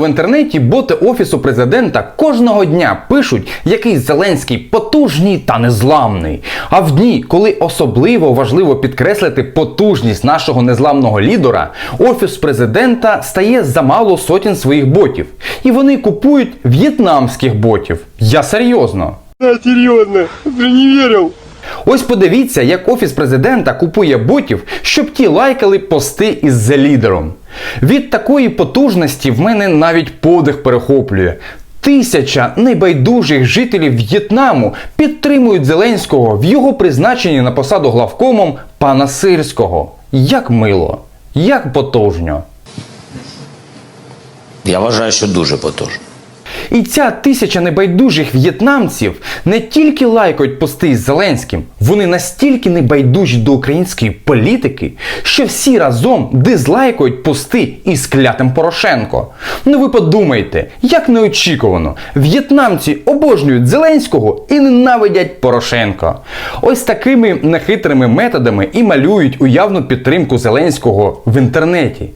В інтернеті боти офісу президента кожного дня пишуть, який Зеленський потужний та незламний. А в дні, коли особливо важливо підкреслити потужність нашого незламного лідера, офіс президента стає замало сотень своїх ботів. І вони купують в'єтнамських ботів. Я серйозно. Да, серьезно, ты не верил. Ось подивіться, як офіс президента купує ботів, щоб ті лайкали пости із за лідером. Від такої потужності в мене навіть подих перехоплює. Тисяча небайдужих жителів В'єтнаму підтримують Зеленського в його призначенні на посаду главкомом пана Сирського. Як мило, як потужньо. Я вважаю, що дуже потужно. І ця тисяча небайдужих в'єтнамців не тільки лайкають пости із Зеленським, вони настільки небайдужі до української політики, що всі разом дизлайкають пости із клятим Порошенко. Ну ви подумайте, як неочікувано, в'єтнамці обожнюють Зеленського і ненавидять Порошенка. Ось такими нехитрими методами і малюють уявну підтримку Зеленського в інтернеті.